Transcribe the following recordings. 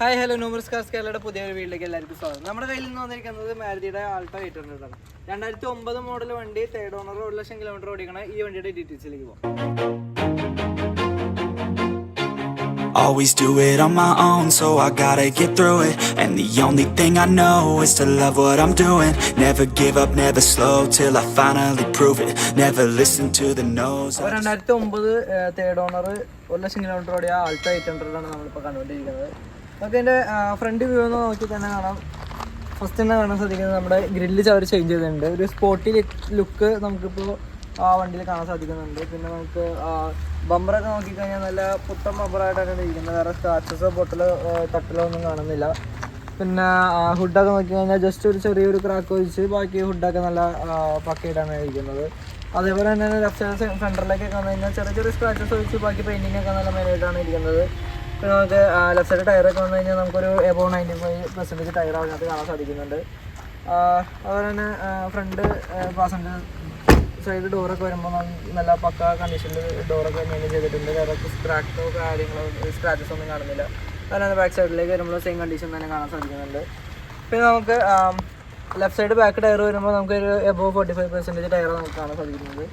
Hi hello ന്യൂമർസ് കേരളയുടെ പുതിയൊരു വീട്ടിലേക്ക് എല്ലാവർക്കും സ്വാഗതം നമ്മുടെ കയ്യിൽ നിന്ന് വന്നിരിക്കുന്നത് മാരുതിയുടെ ആൾട്ടോ എയ്റ്റ് ഹൺഡ്രഡ് ആണ് രണ്ടായിരത്തി ഒമ്പത് മോഡൽ വണ്ടി തേർഡ് ഓണർ ഒരു ലക്ഷം കിലോമീറ്റർ ഓടിക്കണ ഈ വണ്ടിയുടെ ഡീറ്റെയിൽസിലേക്ക് പോകാം Always do it on my own, so I gotta get through it. And the only thing I know is to love what I'm doing. Never give up, never slow till I finally prove it. Never listen to the no's. രണ്ടായിരത്തി ഒമ്പത് third owner ഒരു ലക്ഷം kilometre ഓടിയ Alto eight hundred ആണ് നമ്മളിപ്പോൾ കണ്ടുകൊണ്ടിരിക്കുന്നത് നമുക്ക് അതിന്റെ front view ഒന്ന് നോക്കി തന്നെ കാണാം. ഫസ്റ്റ് തന്നെ കാണാൻ സാധിക്കുന്നത് നമ്മുടെ ഗ്രില്ല് അവർ ചേഞ്ച് ചെയ്തിട്ടുണ്ട്. ഒരു സ്പോട്ടി ലുക്ക് നമുക്കിപ്പോൾ ആ വണ്ടിയിൽ കാണാൻ സാധിക്കുന്നുണ്ട്. പിന്നെ നമുക്ക് ബമ്പറൊക്കെ നോക്കിക്കഴിഞ്ഞാൽ നല്ല പുത്തൻ ബമ്പറായിട്ടാണ് ഇരിക്കുന്നത്. വേറെ സ്ക്രാച്ചസോ പൊട്ടലോ തട്ടലോ ഒന്നും കാണുന്നില്ല. പിന്നെ ഹുഡൊക്കെ നോക്കി കഴിഞ്ഞാൽ ജസ്റ്റ് ഒരു ചെറിയൊരു ക്രാക്ക് ഒഴിച്ച് ബാക്കി ഹുഡൊക്കെ നല്ല പക്കയായിട്ടാണ് ഇരിക്കുന്നത്. അതേപോലെ തന്നെ ലെഫ്റ്റ് സൈഡ് സെന്ററിലേക്കൊക്കെ വന്നു കഴിഞ്ഞാൽ ചെറിയ ചെറിയ സ്ക്രാച്ചസ് ഒഴിച്ച് ബാക്കി പെയിന്റിങ്ങൊക്കെ നല്ല മെയിനായിട്ടാണ് ഇരിക്കുന്നത്. പിന്നെ നമുക്ക് ലെഫ്റ്റ് സൈഡ് ടയറൊക്കെ വന്നു കഴിഞ്ഞാൽ നമുക്കൊരു above ninety five percentage tyre അതിനകത്ത് കാണാൻ സാധിക്കുന്നുണ്ട്. അതുപോലെ തന്നെ ഫ്രണ്ട് പാസഞ്ചർ സൈഡ് ഡോറൊക്കെ വരുമ്പോൾ നല്ല പക്ക കണ്ടീഷനിൽ ഡോറൊക്കെ മെയിന്റെയിൻ ചെയ്തിട്ടുണ്ട്. വേറെ സ്ക്രാച്ചോ കാര്യങ്ങളോ സ്ക്രാച്ചസ് ഒന്നും കാണുന്നില്ല. അതുപോലെ ബാക്ക് സൈഡിലേക്ക് വരുമ്പോൾ സെയിം കണ്ടീഷൻ തന്നെ കാണാൻ സാധിക്കുന്നുണ്ട്. പിന്നെ നമുക്ക് ലെഫ്റ്റ് സൈഡ് ബാക്ക് ടയർ വരുമ്പോൾ നമുക്കൊരു above forty five percentage tyre നമുക്ക് കാണാൻ സാധിക്കുന്നത്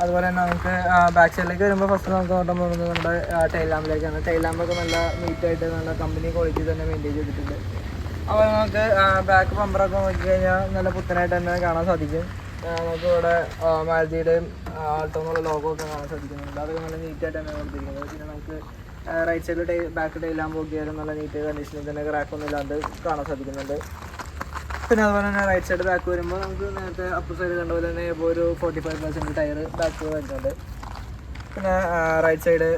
അതുപോലെ തന്നെ നമുക്ക് ബാക്ക് സൈഡിലേക്ക് വരുമ്പോൾ ഫസ്റ്റ് നമുക്ക് നോക്കാൻ പോകുന്നത് നമ്മുടെ ടൈൽ ലാമ്പിലേക്കാണ് ടൈൽ ലാമ്പൊക്കെ നല്ല നീറ്റായിട്ട് നല്ല കമ്പനി ക്വാളിറ്റി തന്നെ മെയിന്റെയിൻ ചെയ്തിട്ടുണ്ട്. അപ്പോൾ നമുക്ക് ബാക്ക് പമ്പറൊക്കെ നോക്കിക്കഴിഞ്ഞാൽ നല്ല പുത്തനായിട്ട് തന്നെ കാണാൻ സാധിക്കും. നമുക്ക് ഇവിടെ മാരുതിയുടെയും ആൾട്ടോ എന്നുള്ള ലോഗോ ഒക്കെ കാണാൻ സാധിക്കുന്നുണ്ട്. അതൊക്കെ നല്ല നീറ്റായിട്ട് തന്നെ കൊടുത്തിരിക്കുന്നത്. പിന്നെ നമുക്ക് റൈറ്റ് സൈഡിൽ ടൈ ബാക്ക് ടൈലാമ്പ് നോക്കിയാലും നല്ല നീറ്റ് കണ്ടീഷനിൽ തന്നെ ക്രാക്കൊന്നും ഇല്ലാണ്ട് കാണാൻ സാധിക്കുന്നുണ്ട്. പിന്നെ അതുപോലെ തന്നെ റൈറ്റ് സൈഡ് ബാക്ക് വരുമ്പോൾ നമുക്ക് നേരത്തെ അപ്പർ സൈഡ് കണ്ട പോലെ തന്നെ ഇപ്പോൾ ഒരു forty five percent tyre back വരുന്നുണ്ട്. പിന്നെ റൈറ്റ് സൈഡ്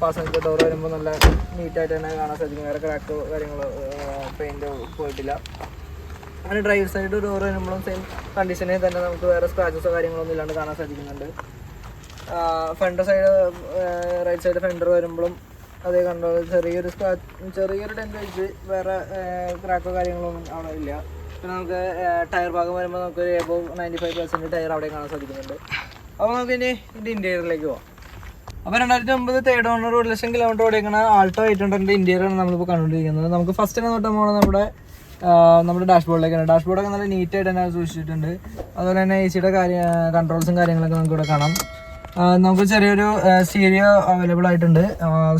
പാസഞ്ചർ ഡോർ വരുമ്പോൾ നല്ല നീറ്റായിട്ട് തന്നെ കാണാൻ സാധിക്കും. വേറെ ക്രാക്ക് കാര്യങ്ങളോ പെയിന്റോ പോയിട്ടില്ല. അങ്ങനെ ഡ്രൈവർ സൈഡ് ഡോർ വരുമ്പോഴും സെയിം കണ്ടീഷനിൽ തന്നെ നമുക്ക് വേറെ സ്ക്രാച്ചസോ കാര്യങ്ങളൊന്നും ഇല്ലാണ്ട് കാണാൻ സാധിക്കുന്നുണ്ട്. Front side right side fender വരുമ്പോഴും അതേ കണ്ടോ ചെറിയൊരു സ്ക്രാച്ച് ചെറിയൊരു ടെന്റ് വെച്ച് വേറെ ക്രാക്കോ കാര്യങ്ങളൊന്നും അവിടെ ഇല്ല. പിന്നെ നമുക്ക് ടയർ ഭാഗം വരുമ്പോൾ നമുക്ക് ഒരു above ninety five percent tyre അവിടെ കാണാൻ സാധിക്കുന്നുണ്ട്. അപ്പോൾ നമുക്ക് ഇനി ഇതിന്റെ ഇന്റീരിയറിലേക്ക് പോവാം. അപ്പോൾ രണ്ടായിരത്തി ഒമ്പത് തേർഡ് ഓണർ ഒരു ലക്ഷം കിലോമീറ്റർ ഓടിക്കുന്ന ആൾട്ടോ എയ്റ്റ് ഹൺഡ്രഡിന്റെ ഇന്റീരിയറാണ് നമ്മളിപ്പോൾ കണ്ടുകൊണ്ടിരിക്കുന്നത്. നമുക്ക് ഫസ്റ്റ് തന്നെ തൊട്ട് പോകണം നമ്മുടെ നമ്മുടെ ഡാഷ്ബോർഡിലേക്കാണ് ഡാഷ്ബോർഡൊക്കെ നല്ല നീറ്റായിട്ട് തന്നെ സൂക്ഷിച്ചിട്ടുണ്ട്. അതുപോലെ തന്നെ എ സിയുടെ കാര്യ കൺട്രോൾസും കാര്യങ്ങളൊക്കെ നമുക്ക് ഇവിടെ കാണാം. നമുക്ക് ചെറിയൊരു സ്റ്റീരിയോ അവൈലബിൾ ആയിട്ടുണ്ട്.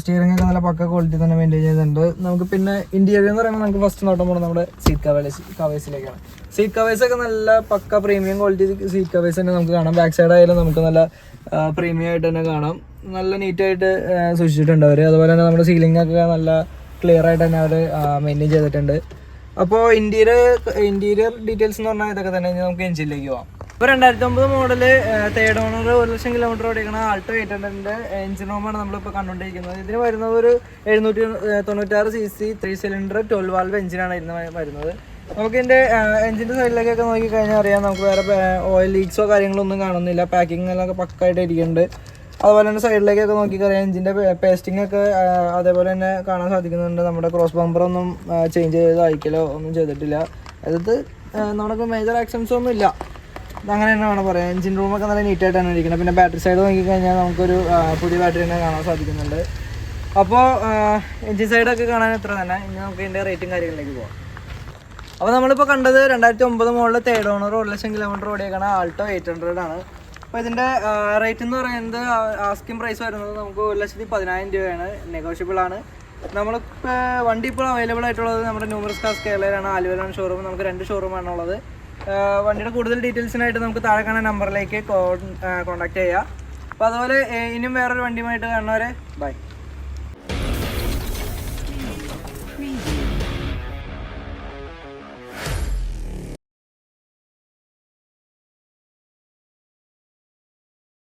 സ്റ്റിയറിംഗ് ഒക്കെ നല്ല പക്ക ക്വാളിറ്റി തന്നെ മെയിന്റെയിൻ ചെയ്തിട്ടുണ്ട്. നമുക്ക് പിന്നെ ഇന്റീരിയർ എന്ന് പറയുമ്പോൾ നമുക്ക് ഫസ്റ്റ് നോട്ടം പോകുന്നത് നമ്മുടെ സീറ്റ് കവേഴ്സ് കവേഴ്സിലേക്കാണ് സീറ്റ് കവേഴ്സ് ഒക്കെ നല്ല pucca premium quality seat covers തന്നെ നമുക്ക് കാണാം. ബാക്ക് സൈഡ് ആയാലും നമുക്ക് നല്ല പ്രീമിയം ആയിട്ട് തന്നെ കാണാം. നല്ല നീറ്റായിട്ട് സൂക്ഷിച്ചിട്ടുണ്ട് അവർ അതുപോലെ തന്നെ നമ്മുടെ സീലിംഗ് ഒക്കെ നല്ല ക്ലിയർ ആയിട്ട് തന്നെ അവർ മെയിന്റെയിൻ ചെയ്തിട്ടുണ്ട്. അപ്പോൾ ഇന്റീരിയർ ഇന്റീരിയർ ഡീറ്റെയിൽസ് എന്ന് പറഞ്ഞാൽ ഇതൊക്കെ തന്നെ. നമുക്ക് എഞ്ചിനിലേക്ക് പോവാം. ഇപ്പോൾ രണ്ടായിരത്തി ഒമ്പത് മോഡൽ തേർഡ് ഓണർ ഒരു ലക്ഷം കിലോമീറ്റർ ഓടിക്കണ ആൾട്ടോ എയ്റ്റ് ഹൺഡ്രഡിന്റെ എഞ്ചിൻ റോമാണ് നമ്മളിപ്പോൾ കണ്ടുകൊണ്ടിരിക്കുന്നത് ഇതിന് വരുന്നത് ഒരു എഴുന്നൂറ്റി തൊണ്ണൂറ്റാറ് C C three cylinder twelve valve എഞ്ചിനാണ് ഇതിന് വരുന്നത്. നമുക്ക് ഇതിന്റെ എഞ്ചിന്റെ സൈഡിലേക്കൊക്കെ നോക്കി കഴിഞ്ഞാൽ അറിയാം നമുക്ക് വേറെ ഓയിൽ ലീക്സോ കാര്യങ്ങളോ ഒന്നും കാണുന്നില്ല. പാക്കിംഗ് എല്ലാം പക്കായിട്ട് ഇരിക്കുന്നുണ്ട് അതുപോലെ തന്നെ സൈഡിലേക്കൊക്കെ നോക്കിക്കറിയാം എഞ്ചിന്റെ പേസ്റ്റിംഗ് ഒക്കെ അതേപോലെ തന്നെ കാണാൻ സാധിക്കുന്നുണ്ട്. നമ്മുടെ ക്രോസ് ബമ്പറൊന്നും ചേഞ്ച് ചെയ്ത് അയക്കലോ ഒന്നും ചെയ്തിട്ടില്ല. അതായത് നമുക്ക് മേജർ ആക്ഷൻസ് ഒന്നും ഇല്ല അങ്ങനെ തന്നെ വേണം പറയാം എഞ്ചിൻ റൂമൊക്കെ നല്ല നീറ്റായിട്ടാണ് ഇരിക്കുന്നത് പിന്നെ ബാറ്ററി സൈഡ് നോക്കിക്കഴിഞ്ഞാൽ നമുക്കൊരു പുതിയ ബാറ്ററി തന്നെ കാണാൻ സാധിക്കുന്നുണ്ട്. അപ്പോൾ എഞ്ചിൻ സൈഡൊക്കെ കാണാൻ എത്ര തന്നെ. ഇനി നമുക്ക് ഇതിന്റെ റേറ്റും കാര്യങ്ങളിലേക്ക് പോകാം അപ്പോൾ നമ്മളിപ്പോൾ കണ്ടത് രണ്ടായിരത്തി ഒമ്പത് മുകളിൽ തേർഡ് ഓണർ ഒരു ലക്ഷം കിലോമീറ്റർ ഓടിയേക്കണ ആൾട്ടോ എയ്റ്റ് ഹൺഡ്രഡ് ആണ്. അപ്പോൾ ഇതിന്റെ റേറ്റ് എന്ന് പറയുന്നത് ആസ്കിംഗ് പ്രൈസ് വരുന്നത് നമുക്ക് ഒരു ലക്ഷത്തി പതിനായിരം രൂപയാണ്. നെഗോഷ്യബിൾ ആണ്. നമ്മളിപ്പോൾ വണ്ടി ഇപ്പോൾ അവൈലബിൾ ആയിട്ടുള്ളത് നമ്മുടെ ന്യൂമറസ് കാസ് കേരളയിലാണ് ആലുവയിലാണ് ഷോറൂം നമുക്ക് രണ്ട് ഷോറൂമാണ് ഉള്ളത് ആ, വണ്ടിയുടെ കൂടുതൽ ഡീറ്റെയിൽസിനായിട്ട് നമുക്ക് താഴെ കാണുന്ന നമ്പറിലേക്ക് കോൺടാക്ട് ചെയ്യാം. അപ്പോൾ അതുപോലെ ഇനിയും വേറൊരു വണ്ടിയുമായിട്ട് കാണുന്നവരെ ബൈ